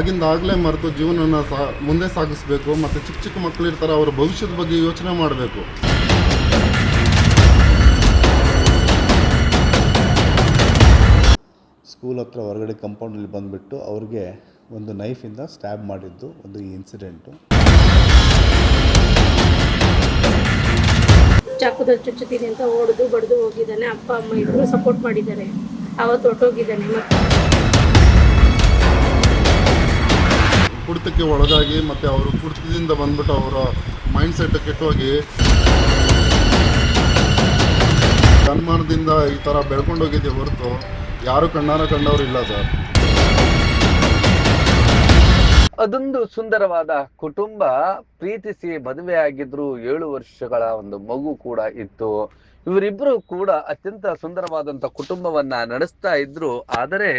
ಆಗಿಂದ ಆಗಲೇ ಮರೆತು ಜೀವನನ ಸಾ ಮುಂದೆ ಸಾಗಿಸ್ಬೇಕು ಮತ್ತು ಚಿಕ್ಕ ಚಿಕ್ಕ ಮಕ್ಕಳು ಇರ್ತಾರೆ ಅವರ ಭವಿಷ್ಯದ ಬಗ್ಗೆ ಯೋಚನೆ ಮಾಡಬೇಕು. ಸ್ಕೂಲ್ ಹತ್ರ ಹೊರಗಡೆ ಕಂಪೌಂಡಲ್ಲಿ ಬಂದುಬಿಟ್ಟು ಅವ್ರಿಗೆ ಒಂದು ನೈಫಿಂದ ಸ್ಟ್ಯಾಬ್ ಮಾಡಿದ್ದು ಒಂದು ಇನ್ಸಿಡೆಂಟು ಚಾಕುದಲ್ಲಿ ಚುಚ್ಚುತ್ತೀನಿ ಅಂತ ಓಡಿದು ಬಡಿದು ಹೋಗಿದ್ದಾನೆ ಅಪ್ಪ ಅಮ್ಮ ಇಬ್ಬರು ಸಪೋರ್ಟ್ ಮಾಡಿದ್ದಾರೆ. ಅವತ್ತು ಹೊಟ್ಟೋಗಿದ್ದಾನೆ ಮತ್ತೆ. ಕುಡಿತಕ್ಕೆ ಒಳಗಾಗಿ ಮತ್ತು ಅವರು ಕುಡಿತದಿಂದ ಬಂದ್ಬಿಟ್ಟು ಅವರ ಮೈಂಡ್ ಸೆಟ್ ಕೆಟ್ಟೋಗಿ ಅನುಮಾನದಿಂದ ಈ ಥರ ಬೆಳ್ಕೊಂಡೋಗಿದ್ದೆ ಹೊರತು ಯಾರು ಕಣ್ಣಾರ ಕಂಡವರು ಇಲ್ಲ ಸರ್. ಅದೊಂದು ಸುಂದರವಾದ ಕುಟುಂಬ, ಪ್ರೀತಿಸಿ ಮದುವೆ ಆಗಿದ್ರು ಏಳು ವರ್ಷಗಳ ಒಂದು ಮಗು ಕೂಡ ಇತ್ತು. ಇವರಿಬ್ರು ಕೂಡ ಅತ್ಯಂತ ಸುಂದರವಾದಂತ ಕುಟುಂಬವನ್ನ ನಡೆಸ್ತಾ ಇದ್ರು. ಆದರೆ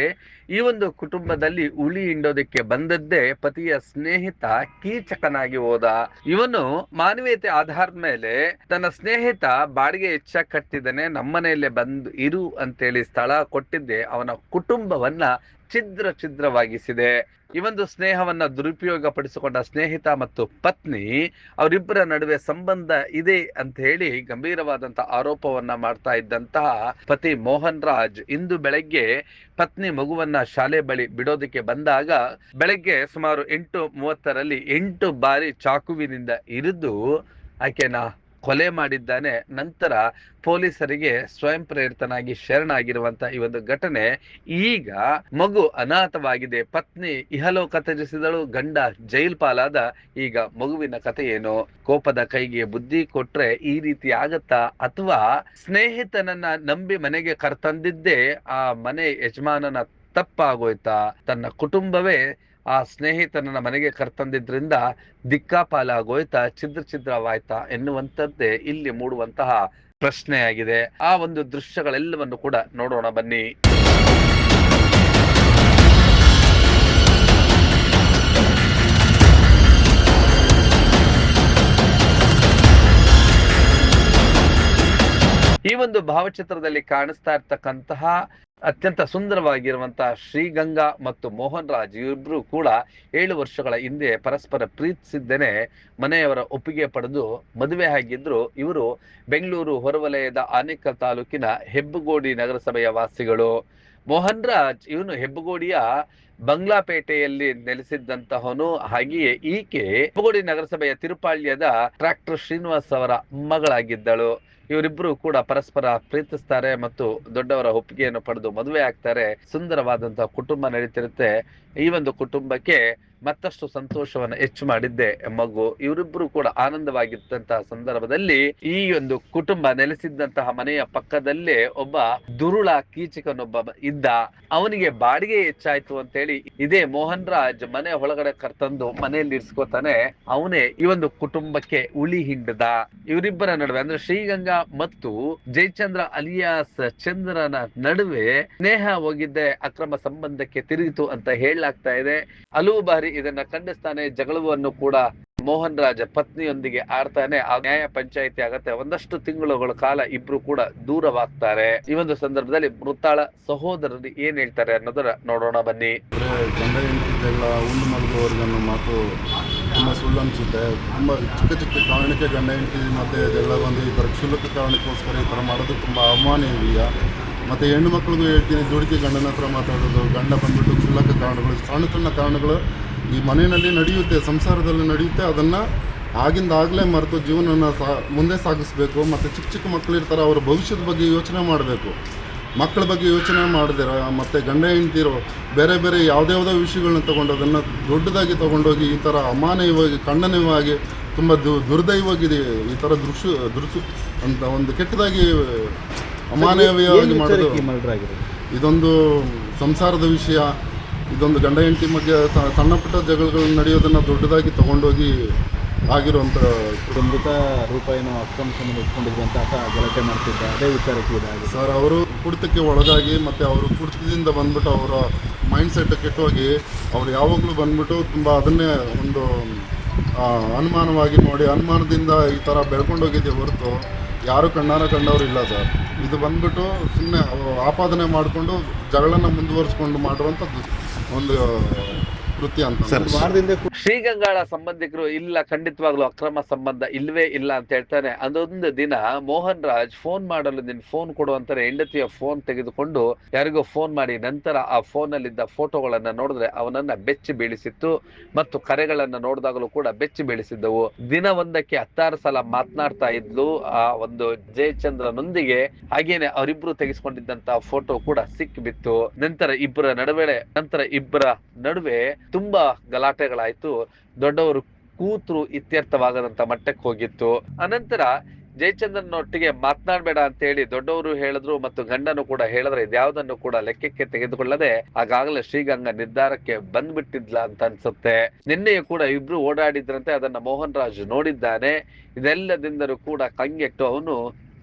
ಈ ಒಂದು ಕುಟುಂಬದಲ್ಲಿ ಉಳಿ ಹಿಂಡೋದಕ್ಕೆ ಬಂದದ್ದೇ ಪತಿಯ ಸ್ನೇಹಿತ ಕೀಚಕನಾಗಿ ಹೋದ. ಇವನು ಮಾನವೀಯತೆ ಆಧಾರದ ಮೇಲೆ ತನ್ನ ಸ್ನೇಹಿತ ಬಾಡಿಗೆ ಹೆಚ್ಚ ಕಟ್ಟಿದ್ದಾನೆ ನಮ್ಮನೆಯಲ್ಲೇ ಬಂದು ಇರು ಅಂತೇಳಿ ಸ್ಥಳ ಕೊಟ್ಟಿದ್ದೆ ಅವನ ಕುಟುಂಬವನ್ನ ಛಿದ್ರ ಛಿದ್ರವಾಗಿಸಿದೆ. ಈ ಒಂದು ಸ್ನೇಹವನ್ನ ದುರುಪಯೋಗ ಪಡಿಸಿಕೊಂಡ ಸ್ನೇಹಿತ ಮತ್ತು ಪತ್ನಿ, ಅವರಿಬ್ಬರ ನಡುವೆ ಸಂಬಂಧ ಇದೆ ಅಂತ ಹೇಳಿ ಗಂಭೀರವಾದಂತ ಆರೋಪವನ್ನ ಮಾಡ್ತಾ ಇದ್ದಂತಹ ಪತಿ ಮೋಹನ್ ರಾಜ್ ಇಂದು ಬೆಳಗ್ಗೆ ಪತ್ನಿ ಮಗುವನ್ನ ಶಾಲೆ ಬಳಿ ಬಿಡೋದಕ್ಕೆ ಬಂದಾಗ ಬೆಳಗ್ಗೆ ಸುಮಾರು ಎಂಟು ಮೂವತ್ತರಲ್ಲಿ ಎಂಟು ಬಾರಿ ಚಾಕುವಿನಿಂದ ಇರಿದು ಆಕೆನ ಕೊಲೆ ಮಾಡಿದ್ದಾನೆ. ನಂತರ ಪೊಲೀಸರಿಗೆ ಸ್ವಯಂ ಪ್ರೇರಿತನಾಗಿ ಶರಣಾಗಿರುವಂತಹ ಈ ಒಂದು ಘಟನೆ ಈಗ ಮಗು ಅನಾಥವಾಗಿದೆ. ಪತ್ನಿ ಇಹಲೋಕ ತ್ಯಜಿಸಿದಳು. ಗಂಡ ಜೈಲ್ ಪಾಲಾದ ಈಗ ಮಗುವಿನ ಕಥೆ ಏನು? ಕೋಪದ ಕೈಗೆ ಬುದ್ಧಿ ಕೊಟ್ರೆ ಈ ರೀತಿ ಆಗತ್ತಾ? ಅಥವಾ ಸ್ನೇಹಿತನನ್ನ ನಂಬಿ ಮನೆಗೆ ಕರ್ತಂದಿದ್ದೇ ಆ ಮನೆ ಯಜಮಾನನ ತಪ್ಪಾಗೋಯ್ತಾ? ತನ್ನ ಕುಟುಂಬವೇ ಆ ಸ್ನೇಹಿತನನ್ನ ಮನೆಗೆ ಕರ್ತಂದಿದ್ರಿಂದ ದಿಕ್ಕಾಪಾಲಾಗೋಯ್ತಾ, ಛಿದ್ರ ಛಿದ್ರವಾಯ್ತಾ ಎನ್ನುವಂಥದ್ದೇ ಇಲ್ಲಿ ಮೂಡುವಂತಹ ಪ್ರಶ್ನೆಯಾಗಿದೆ. ಆ ಒಂದು ದೃಶ್ಯಗಳೆಲ್ಲವನ್ನು ಕೂಡ ನೋಡೋಣ ಬನ್ನಿ. ಈ ಒಂದು ಭಾವಚಿತ್ರದಲ್ಲಿ ಕಾಣಿಸ್ತಾ ಇರ್ತಕ್ಕಂತಹ ಅತ್ಯಂತ ಸುಂದರವಾಗಿರುವಂತಹ ಶ್ರೀಗಂಗಾ ಮತ್ತು ಮೋಹನ್ ರಾಜ್ ಇಬ್ರು ಕೂಡ ಏಳು ವರ್ಷಗಳ ಹಿಂದೆ ಪರಸ್ಪರ ಪ್ರೀತಿಸಿದ್ದೇನೆ. ಮನೆಯವರ ಒಪ್ಪಿಗೆ ಪಡೆದು ಮದುವೆ ಆಗಿದ್ರು. ಇವರು ಬೆಂಗಳೂರು ಹೊರವಲಯದ ಆನೇಕಲ್ ತಾಲೂಕಿನ ಹೆಬ್ಬಗೋಡಿ ನಗರಸಭೆಯ ವಾಸಿಗಳು. ಮೋಹನ್ ರಾಜ್ ಇವನು ಹೆಬ್ಬಗೋಡಿಯ ಬಂಗ್ಲಾಪೇಟೆಯಲ್ಲಿ ನೆಲೆಸಿದ್ದಂತಹವನು. ಹಾಗೆಯೇ ಈಕೆ ಹೆಬ್ಬಗೋಡಿ ನಗರಸಭೆಯ ತಿರುಪಾಳ್ಯದ ಟ್ರಾಕ್ಟರ್ ಶ್ರೀನಿವಾಸ್ ಅವರ ಮಗಳಾಗಿದ್ದಳು. ಇವರಿಬ್ರು ಕೂಡ ಪರಸ್ಪರ ಪ್ರೀತಿಸ್ತಾರೆ ಮತ್ತು ದೊಡ್ಡವರ ಒಪ್ಪಿಗೆಯನ್ನು ಪಡೆದು ಮದುವೆ ಆಗ್ತಾರೆ. ಸುಂದರವಾದಂತಹ ಕುಟುಂಬ ನಡೀತಿರುತ್ತೆ. ಈ ಒಂದು ಕುಟುಂಬಕ್ಕೆ ಮತ್ತಷ್ಟು ಸಂತೋಷವನ್ನ ಹೆಚ್ಚು ಮಾಡಿದ್ದೆ ಮಗು. ಇವರಿಬ್ರು ಕೂಡ ಆನಂದವಾಗಿದ್ದಂತಹ ಸಂದರ್ಭದಲ್ಲಿ ಈ ಒಂದು ಕುಟುಂಬ ನೆಲೆಸಿದ್ದಂತಹ ಮನೆಯ ಪಕ್ಕದಲ್ಲೇ ಒಬ್ಬ ದುರುಳ ಕೀಚಕನೊಬ್ಬ ಇದ್ದ. ಅವನಿಗೆ ಬಾಡಿಗೆ ಹೆಚ್ಚಾಯ್ತು ಅಂತ ಹೇಳಿ ಇದೇ ಮೋಹನ್ ರಾಜ್ ಮನೆ ಒಳಗಡೆ ಕರ್ತಂದು ಮನೆಯಲ್ಲಿ ಇರಿಸ್ಕೋತಾನೆ ಅವನೇ ಈ ಒಂದು ಕುಟುಂಬಕ್ಕೆ ಉಳಿ ಹಿಂಡದ. ಇವರಿಬ್ಬರ ನಡುವೆ ಅಂದ್ರೆ ಶ್ರೀಗಂಗಾ ಮತ್ತು ಜಯಚಂದ್ರ ಅಲಿಯಾಸ್ ಚಂದ್ರನ ನಡುವೆ ಸ್ನೇಹ ಹೋಗಿದ್ದೆ, ಅಕ್ರಮ ಸಂಬಂಧಕ್ಕೆ ತಿರುಗಿತು ಅಂತ ಹೇಳಲಾಗ್ತಾ ಇದೆ. ಹಲವು ಬಾರಿ ಇದನ್ನ ಖಂಡಿಸ್ತಾನೆ ಜಗಳವನ್ನು ಕೂಡ ಮೋಹನ್ ರಾಜ ಪತ್ನಿಯೊಂದಿಗೆ ಆಡ್ತಾನೆ. ಆ ನ್ಯಾಯ ಪಂಚಾಯಿತಿ ಆಗತ್ತೆ. ಒಂದಷ್ಟು ತಿಂಗಳುಗಳ ಕಾಲ ಇಬ್ರು ಕೂಡ ದೂರವಾಗ್ತಾರೆ. ಈ ಒಂದು ಸಂದರ್ಭದಲ್ಲಿ ಮೃತಾಳ ಸಹೋದರರು ಏನ್ ಹೇಳ್ತಾರೆ ಅನ್ನೋದರ ನೋಡೋಣ ಬನ್ನಿ. ಮಾತು ತುಂಬ ಸುಳ್ಳು ಅನ್ಸುತ್ತೆ ತುಂಬ ಚಿಕ್ಕ ಚಿಕ್ಕ ಕಾರಣಕ್ಕೆ ಗಂಡ ಹೆಂಡತಿ ಮತ್ತು ಇದೆಲ್ಲ ಬಂದು ಈ ಥರ ಕ್ಷುಲ್ಲಕ ಕಾರಣಕ್ಕೋಸ್ಕರ ಈ ಥರ ಮಾಡೋದು ತುಂಬ ಅವಮಾನೀಯ ಮತ್ತು ಹೆಣ್ಣು ಮಕ್ಳಿಗೂ ಹೇಳ್ತೀನಿ ದುಡುಕಿ ಗಂಡನ ಹತ್ರ ಮಾತಾಡೋದು. ಗಂಡ ಬಂದ್ಬಿಟ್ಟು ಕ್ಷುಲ್ಲಕ ಕಾರಣಗಳು, ಸಣ್ಣ ಸಣ್ಣ ಕಾರಣಗಳು ಈ ಮನೆಯಲ್ಲಿ ನಡೆಯುತ್ತೆ ಸಂಸಾರದಲ್ಲಿ ನಡೆಯುತ್ತೆ ಅದನ್ನು ಆಗಿಂದಾಗಲೇ ಮರೆತು ಜೀವನನ ಸಾ ಮುಂದೆ ಸಾಗಿಸ್ಬೇಕು ಮತ್ತು ಚಿಕ್ಕ ಚಿಕ್ಕ ಮಕ್ಕಳು ಇರ್ತಾರೆ ಅವರ ಭವಿಷ್ಯದ ಬಗ್ಗೆ ಯೋಚನೆ ಮಾಡಬೇಕು. ಮಕ್ಕಳ ಬಗ್ಗೆ ಯೋಚನೆ ಮಾಡಿದಿರ ಮತ್ತು ಗಂಡ ಹೆಂಡ್ತಿರೋ ಬೇರೆ ಬೇರೆ ಯಾವುದೇ ಯಾವುದೋ ವಿಷಯಗಳನ್ನ ತೊಗೊಂಡು ಅದನ್ನು ದೊಡ್ಡದಾಗಿ ತೊಗೊಂಡೋಗಿ ಈ ಥರ ಅಮಾನಯವಾಗಿ ಖಂಡನೀಯವಾಗಿ ತುಂಬ ದು ದುರ್ದೈವಾಗಿದೆ ಈ ಥರ ದೃಶ್ಯ ದೃಶ್ಯ ಅಂತ ಒಂದು ಕೆಟ್ಟದಾಗಿ ಅಮಾನವೀಯವಾಗಿ ಮಾಡೋದು. ಇದೊಂದು ಸಂಸಾರದ ವಿಷಯ. ಇದೊಂದು ಗಂಡ ಹೆಂಡತಿ ಮಧ್ಯೆ ಸಣ್ಣ ಪುಟ್ಟ ಜಗಳಗಳು ನಡೆಯೋದನ್ನು ದೊಡ್ಡದಾಗಿ ತೊಗೊಂಡೋಗಿ ಆಗಿರುವಂಥ ಇದು ಮೃತ ರೂಪ ಏನೋ ಅಕ್ರಮ ಸಂಬಂಧ ಇಟ್ಕೊಂಡಿದ್ರು ಅಂತ ಆತ ಗಲಾಟೆ ಮಾಡ್ತಿದ್ದ. ಅದೇ ವಿಚಾರಕ್ಕೆ ಇದಾಗಿದೆ ಸರ್ ಅವರು ಕುಡಿತಕ್ಕೆ ಒಳಗಾಗಿ ಮತ್ತು ಅವರು ಕುಡಿತದಿಂದ ಬಂದ್ಬಿಟ್ಟು ಅವರ ಮೈಂಡ್ ಸೆಟ್ ಕೆಟ್ಟೋಗಿ ಅವ್ರು ಯಾವಾಗಲೂ ಬಂದ್ಬಿಟ್ಟು ತುಂಬ ಅದನ್ನೇ ಒಂದು ಅನುಮಾನವಾಗಿ ನೋಡಿ ಅನುಮಾನದಿಂದ ಈ ಥರ ಬೆಳ್ಕೊಂಡೋಗಿದ್ದೆ ಹೊರತು ಯಾರು ಕಣ್ಣಾರ ಕಂಡವ್ರು ಇಲ್ಲ ಸರ್. ಇದು ಬಂದ್ಬಿಟ್ಟು ಸುಮ್ಮನೆ ಆಪಾದನೆ ಮಾಡಿಕೊಂಡು ಜಗಳನ ಮುಂದುವರಿಸ್ಕೊಂಡು ಮಾಡುವಂಥದ್ದು ಒಂದು ಕೃತ್ಯ ಅಂತ ವಾರದಿಂದ ಶ್ರೀಗಂಗಾಳ ಸಂಬಂಧಿಕರು ಇಲ್ಲ ಖಂಡಿತವಾಗ್ಲೂ ಅಕ್ರಮ ಸಂಬಂಧ ಇಲ್ವೇ ಇಲ್ಲ ಅಂತ ಹೇಳ್ತಾನೆ. ಅದೊಂದು ದಿನ ಮೋಹನ್ ರಾಜ್ ಫೋನ್ ಮಾಡಲು ನಿನ್ ಫೋನ್ ಕೊಡು ಅಂತಾರೆ. ಹೆಂಡತಿಯ ಫೋನ್ ತೆಗೆದುಕೊಂಡು ಯಾರಿಗೋ ಫೋನ್ ಮಾಡಿ ನಂತರ ಆ ಫೋನ್ ಅಲ್ಲಿದ್ದ ಫೋಟೋಗಳನ್ನ ನೋಡಿದ್ರೆ ಅವನನ್ನ ಬೆಚ್ಚಿ ಬೀಳಿಸಿತ್ತು ಮತ್ತು ಕರೆಗಳನ್ನ ನೋಡಿದಾಗಲೂ ಕೂಡ ಬೆಚ್ಚಿ ಬೀಳಿಸಿದ್ದವು. ದಿನ ಒಂದಕ್ಕೆ ಹತ್ತಾರು ಸಲ ಮಾತನಾಡ್ತಾ ಇದ್ಲು ಆ ಒಂದು ಜಯಚಂದ್ರನೊಂದಿಗೆ. ಹಾಗೇನೆ ಅವರಿಬ್ರು ತೆಗೆಸ್ಕೊಂಡಿದ್ದಂತಹ ಫೋಟೋ ಕೂಡ ಸಿಕ್ಕಿಬಿತ್ತು. ನಂತರ ಇಬ್ಬರ ನಡುವೆ ನಂತರ ಇಬ್ಬರ ನಡುವೆ ತುಂಬಾ ಗಲಾಟೆಗಳಾಯ್ತು. ದೊಡ್ಡವರು ಕೂತ್ರು ಇತ್ಯರ್ಥವಾಗದಂತ ಮಟ್ಟಕ್ಕೆ ಹೋಗಿತ್ತು. ಅನಂತರ ಜಯಚಂದ್ರನೊಟ್ಟಿಗೆ ಮಾತನಾಡಬೇಡ ಅಂತ ಹೇಳಿ ದೊಡ್ಡವರು ಹೇಳಿದ್ರು ಮತ್ತು ಗಂಡನು ಕೂಡ ಹೇಳಿದ್ರೆ ಇದ್ಯಾವುದನ್ನು ಕೂಡ ಲೆಕ್ಕಕ್ಕೆ ತೆಗೆದುಕೊಳ್ಳದೆ ಆಗಾಗಲೇ ಶ್ರೀಗಂಗಾ ನಿರ್ಧಾರಕ್ಕೆ ಬಂದ್ಬಿಟ್ಟಿದ್ಲ ಅಂತ ಅನ್ಸುತ್ತೆ. ನಿನ್ನೆಯೂ ಕೂಡ ಇಬ್ರು ಓಡಾಡಿದ್ರಂತೆ, ಅದನ್ನ ಮೋಹನ್ ರಾಜ್ ನೋಡಿದ್ದಾನೆ. ಇದೆಲ್ಲದಿಂದಲೂ ಕೂಡ ಕಂಗೆಟ್ಟು ಅವನು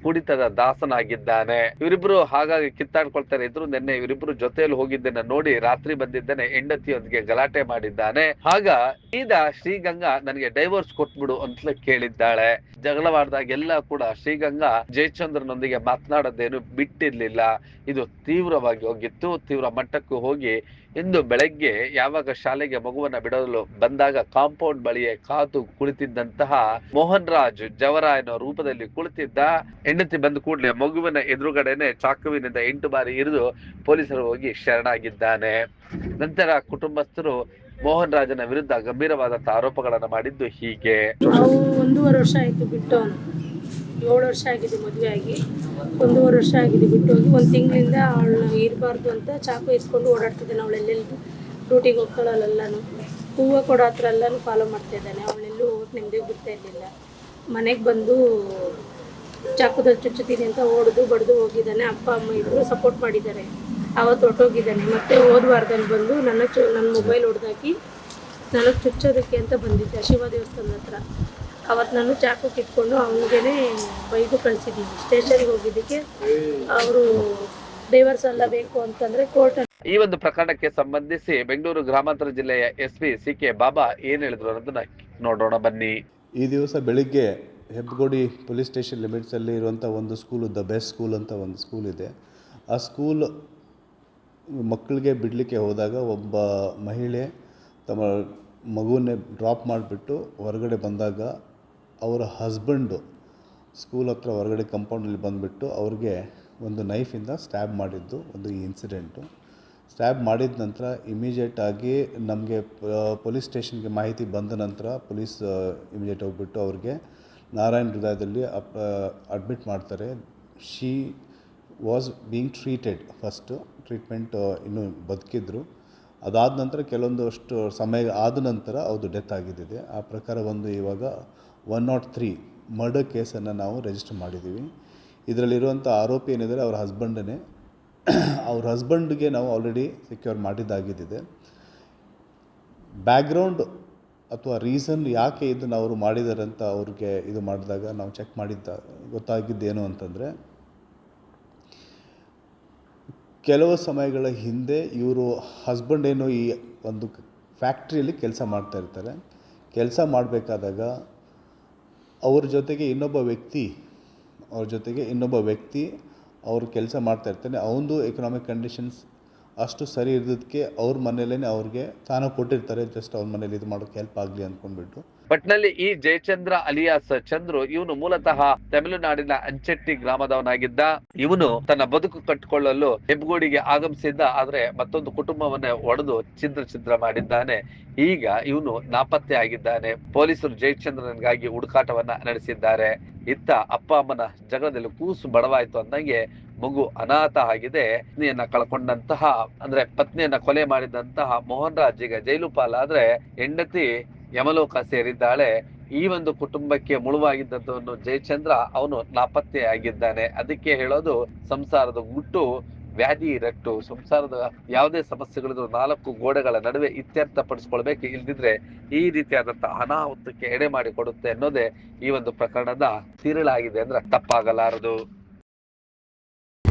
ಕುಡಿತದ ದಾಸನಾಗಿದ್ದಾನೆ. ಇವರಿಬ್ರು ಹಾಗಾಗಿ ಕಿತ್ತಾಡ್ಕೊಳ್ತಾರೆ. ಇದ್ರು ನಿನ್ನೆ ಇವರಿಬ್ರು ಜೊತೆಯಲ್ಲಿ ಹೋಗಿದ್ದನ್ನ ನೋಡಿ ರಾತ್ರಿ ಬಂದಿದ್ದಾನೆ ಹೆಂಡತಿಯೊಂದಿಗೆ ಗಲಾಟೆ ಮಾಡಿದ್ದಾನೆ. ಆಗ ಸೀದಾ ಶ್ರೀಗಂಗಾ ನನಗೆ ಡೈವೋರ್ಸ್ ಕೊಟ್ಬಿಡು ಅಂತಲೇ ಕೇಳಿದ್ದಾಳೆ. ಜಗಳವಾಡ್ದಾಗೆಲ್ಲ ಕೂಡ ಶ್ರೀಗಂಗಾ ಜಯಚಂದ್ರನೊಂದಿಗೆ ಮಾತನಾಡೋದೇನು ಬಿಟ್ಟಿರ್ಲಿಲ್ಲ. ಇದು ತೀವ್ರವಾಗಿ ಹೋಗಿತ್ತು. ತೀವ್ರ ಮಟ್ಟಕ್ಕೂ ಹೋಗಿ ಇಂದು ಬೆಳಗ್ಗೆ ಯಾವಾಗ ಶಾಲೆಗೆ ಮಗುವನ್ನ ಬಿಡಲು ಬಂದಾಗ ಕಾಂಪೌಂಡ್ ಬಳಿಯೇ ಕಾದು ಕುಳಿತಿದ್ದಂತಹ ಮೋಹನ್ ರಾಜ್ ಜವರಾಯನ ರೂಪದಲ್ಲಿ ಕುಳಿತಿದ್ದ ಹೆಂಡತಿ ಬಂದ ಕೂಡಲೇ ಮಗುವಿನ ಎದುರುಗಡೆನೆ ಚಾಕುವಿನಿಂದ ಎಂಟು ಬಾರಿ ಇರಿದು ಪೊಲೀಸರು ಹೋಗಿ ಶರಣಾಗಿದ್ದಾನೆ. ನಂತರ ಕುಟುಂಬಸ್ಥರು ಮೋಹನ್ ರಾಜನ ವಿರುದ್ಧ ಗಂಭೀರವಾದಂತಹ ಆರೋಪಗಳನ್ನು ಮಾಡಿದ್ದು ಹೀಗೆ. ಒಂದೂವರೆ ವರ್ಷ ಆಯ್ತು ಬಿಟ್ಟು ಏಳು ವರ್ಷ ಆಗಿದೆ ಮದುವೆ ಆಗಿ. ಒಂದೂವರೆ ವರ್ಷ ಆಗಿದೆ ಬಿಟ್ಟು ಹೋಗಿ ಒಂದು ತಿಂಗಳಿಂದ ಅವಳನ್ನ ಇರಬಾರ್ದು ಅಂತ ಚಾಕು ಇಸ್ಕೊಂಡು ಓಡಾಡ್ತಿದ್ದಾನೆ ಅವಳೆಲ್ಲೆಲ್ಲಿ ಡ್ಯೂಟಿಗೆ ಹೋಗ್ತಾಳಲ್ಲೆಲ್ಲನೂ ಹೂವ ಕೊಡೋ ಹತ್ರ ಎಲ್ಲನೂ ಫಾಲೋ ಮಾಡ್ತಾ ಇದ್ದಾನೆ. ಅವಳೆಲ್ಲೂ ಹೋಗಿ ನಿಮ್ಮದೇ ಬಿಡ್ತಾ ಇರಲಿಲ್ಲ. ಮನೆಗೆ ಬಂದು ಚಾಕುದಲ್ಲಿ ಚುಚ್ಚುತ್ತೀನಿ ಅಂತ ಓಡಿದು ಬಡ್ದು ಹೋಗಿದ್ದಾನೆ. ಅಪ್ಪ ಅಮ್ಮ ಇಬ್ಬರು ಸಪೋರ್ಟ್ ಮಾಡಿದ್ದಾರೆ. ಅವತ್ತು ಹೊಟ್ಟೋಗಿದ್ದಾನೆ ಮತ್ತೆ ಹೋದ ವಾರದಲ್ಲಿ ಬಂದು ನನ್ನ ಚು ನನ್ನ ಮೊಬೈಲ್ ಹೊಡೆದಾಕಿ ನನಗೆ ಚುಚ್ಚೋದಕ್ಕೆ ಅಂತ ಬಂದಿದ್ದೆ ಶಿವ ದೇವಸ್ಥಾನದ ಹತ್ರ. ಅವತ್ತು ನಾನು ಚಾಕು ಕಿಟ್ಕೊಂಡು ಅವನಿಗೆ ಬೈದು ಕಳಿಸಿದ್ದೀನಿ. ಸ್ಟೇಷನ್ಗೆ ಹೋಗಿದ್ದಕ್ಕೆ ಅವರು ಡೈವರ್ಸ್ ಎಲ್ಲ ಬೇಕು ಅಂತಂದ್ರೆ ಕೋರ್ಟ್ ಈ ಒಂದು ಪ್ರಕರಣಕ್ಕೆ ಸಂಬಂಧಿಸಿ ಬೆಂಗಳೂರು ಗ್ರಾಮಾಂತರ ಜಿಲ್ಲೆಯ S P C K Baba ಏನ್ ಹೇಳಿದ್ರು ಅನ್ನೋದನ್ನ ನೋಡೋಣ ಬನ್ನಿ. ಈ ದಿವಸ ಬೆಳಿಗ್ಗೆ ಹೆಬ್ಬಗೋಡಿ ಪೊಲೀಸ್ ಸ್ಟೇಷನ್ ಲಿಮಿಟ್ಸಲ್ಲಿ ಇರುವಂಥ ಒಂದು ಸ್ಕೂಲು, ದ ಬೆಸ್ಟ್ ಸ್ಕೂಲ್ ಅಂತ ಒಂದು ಸ್ಕೂಲ್ ಇದೆ. ಆ ಸ್ಕೂಲ್ ಮಕ್ಕಳಿಗೆ ಬಿಡಲಿಕ್ಕೆ ಹೋದಾಗ ಒಬ್ಬ ಮಹಿಳೆ ತಮ್ಮ ಮಗುವನ್ನೇ ಡ್ರಾಪ್ ಮಾಡಿಬಿಟ್ಟು ಹೊರಗಡೆ ಬಂದಾಗ ಅವರ ಹಸ್ಬೆಂಡು ಸ್ಕೂಲ್ ಹತ್ರ ಹೊರಗಡೆ ಕಂಪೌಂಡಲ್ಲಿ ಬಂದುಬಿಟ್ಟು ಅವ್ರಿಗೆ ಒಂದು ನೈಫಿಂದ ಸ್ಟ್ಯಾಬ್ ಮಾಡಿದ್ದು, ಒಂದು ಇನ್ಸಿಡೆಂಟು. ಸ್ಟ್ಯಾಬ್ ಮಾಡಿದ ನಂತರ ಇಮಿಡಿಯೇಟಾಗಿ ನಮಗೆ ಪೊಲೀಸ್ ಸ್ಟೇಷನ್ಗೆ ಮಾಹಿತಿ ಬಂದ ನಂತರ ಪೊಲೀಸ್, ಇಮಿಡಿಯೇಟ್ ಹೋಗ್ಬಿಟ್ಟು ಅವ್ರಿಗೆ ನಾರಾಯಣ್ ಹೃದಯದಲ್ಲಿ ಅಪ್ ಅಡ್ಮಿಟ್ ಮಾಡ್ತಾರೆ. She was being treated first treatment ಇನ್ನೂ ಬದುಕಿದ್ರು. ಅದಾದ ನಂತರ ಕೆಲವೊಂದಷ್ಟು ಸಮಯ ಆದ ನಂತರ ಅವ್ರದ್ದು ಡೆತ್ ಆಗಿದ್ದಿದೆ. ಆ ಪ್ರಕಾರ ಒಂದು ಇವಾಗ ಒನ್ ನಾಟ್ ತ್ರೀ ಮರ್ಡರ್ ಕೇಸನ್ನು ನಾವು ರಿಜಿಸ್ಟರ್ ಮಾಡಿದ್ದೀವಿ. ಇದರಲ್ಲಿರುವಂಥ ಆರೋಪಿ ಏನಿದ್ದಾರೆ, ಅವ್ರ ಹಸ್ಬೆಂಡನೇ ಅವ್ರ ಹಸ್ಬೆಂಡ್ಗೆ ನಾವು ಆಲ್ರೆಡಿ ಸೆಕ್ಯೂರ್ ಮಾಡಿದ್ದಾಗಿದ್ದಿದೆ. ಬ್ಯಾಕ್ಗ್ರೌಂಡ್ ಅಥವಾ ರೀಸನ್ ಯಾಕೆ ಇದನ್ನು ಅವರು ಮಾಡಿದ್ದಾರೆ ಅಂತ ಅವ್ರಿಗೆ ಇದು ಮಾಡಿದಾಗ ನಾವು ಚೆಕ್ ಮಾಡಿದ್ದ, ಗೊತ್ತಾಗಿದ್ದೇನು ಅಂತಂದರೆ, ಕೆಲವು ಸಮಯಗಳ ಹಿಂದೆ ಇವರು ಹಸ್ಬೆಂಡ್ ಏನು ಈ ಒಂದು ಫ್ಯಾಕ್ಟ್ರಿಯಲ್ಲಿ ಕೆಲಸ ಮಾಡ್ತಾ ಇರ್ತಾರೆ. ಕೆಲಸ ಮಾಡಬೇಕಾದಾಗ ಅವ್ರ ಜೊತೆಗೆ ಇನ್ನೊಬ್ಬ ವ್ಯಕ್ತಿ, ಅವ್ರ ಜೊತೆಗೆ ಇನ್ನೊಬ್ಬ ವ್ಯಕ್ತಿ ಅವರು ಕೆಲಸ ಮಾಡ್ತಾ ಇರ್ತಾನೆ. ಅವನದು ಎಕನಾಮಿಕ್ ಕಂಡೀಷನ್ಸ್ ಅಷ್ಟು ಸರಿ ಇರೋದಕ್ಕೆ ಅವ್ರ ಮನೇಲೇ ಅವ್ರಿಗೆ ಸ್ಥಾನ ಕೊಟ್ಟಿರ್ತಾರೆ ಜಸ್ಟ್ ಅವ್ರ ಮನೇಲಿ ಇದು ಮಾಡೋಕೆ ಹೆಲ್ಪ್ ಆಗಲಿ ಅಂದ್ಕೊಂಡ್ಬಿಟ್ಟು ಒಟ್ನಲ್ಲಿ ಈ ಜಯಚಂದ್ರ ಅಲಿಯಾಸ್ ಚಂದ್ರು, ಇವನು ಮೂಲತಃ ತಮಿಳುನಾಡಿನ ಅಂಚೆಟ್ಟಿ ಗ್ರಾಮದವನಾಗಿದ್ದ. ಇವನು ತನ್ನ ಬದುಕು ಕಟ್ಟಿಕೊಳ್ಳಲು ಹೆಬ್ಗೋಡಿಗೆ ಆಗಮಿಸಿದ್ದ, ಆದ್ರೆ ಮತ್ತೊಂದು ಕುಟುಂಬವನ್ನೇ ಒಡೆದು ಛಿದ್ರ ಛಿದ್ರ ಮಾಡಿದ್ದಾನೆ. ಈಗ ಇವನು ನಾಪತ್ತೆ ಆಗಿದ್ದಾನೆ. ಪೊಲೀಸರು ಜಯಚಂದ್ರನಿಗಾಗಿ ಹುಡುಕಾಟವನ್ನ ನಡೆಸಿದ್ದಾರೆ. ಇತ್ತ ಅಪ್ಪ ಅಮ್ಮನ ಜಗಳದಲ್ಲಿ ಕೂಸು ಬಡವಾಯ್ತು ಅಂದಂಗೆ ಮಗು ಅನಾಥ ಆಗಿದೆ, ಪತ್ನಿಯನ್ನ ಕಳ್ಕೊಂಡಂತಹ, ಅಂದ್ರೆ ಪತ್ನಿಯನ್ನ ಕೊಲೆ ಮಾಡಿದಂತಹ ಮೋಹನ್ ರಾಜ್ ಈಗ ಜೈಲು ಪಾಲಾದ್ರೆ ಹೆಂಡತಿ ಯಮಲೋಕ ಸೇರಿದ್ದಾಳೆ. ಈ ಒಂದು ಕುಟುಂಬಕ್ಕೆ ಮುಳುವಾಗಿದ್ದಂಥವನು ಜಯಚಂದ್ರ ಅವನು ನಾಪತ್ತೆ ಆಗಿದ್ದಾನೆ. ಅದಕ್ಕೆ ಹೇಳೋದು ಸಂಸಾರದ ಗುಟ್ಟು ವ್ಯಾಧಿ ರಟ್ಟು ಸಂಸಾರದ ಯಾವುದೇ ಸಮಸ್ಯೆಗಳಿದ್ರು ನಾಲ್ಕು ಗೋಡೆಗಳ ನಡುವೆ ಇತ್ಯರ್ಥ ಪಡಿಸ್ಕೊಳ್ಬೇಕು ಇಲ್ದಿದ್ರೆ ಈ ರೀತಿಯಾದಂತಹ ಅನಾಹುತಕ್ಕೆ ಎಡೆ ಮಾಡಿ ಕೊಡುತ್ತೆ ಅನ್ನೋದೇ ಈ ಒಂದು ಪ್ರಕರಣದ ತಿರುಳಾಗಿದೆ ಅಂದ್ರೆ ತಪ್ಪಾಗಲಾರದು.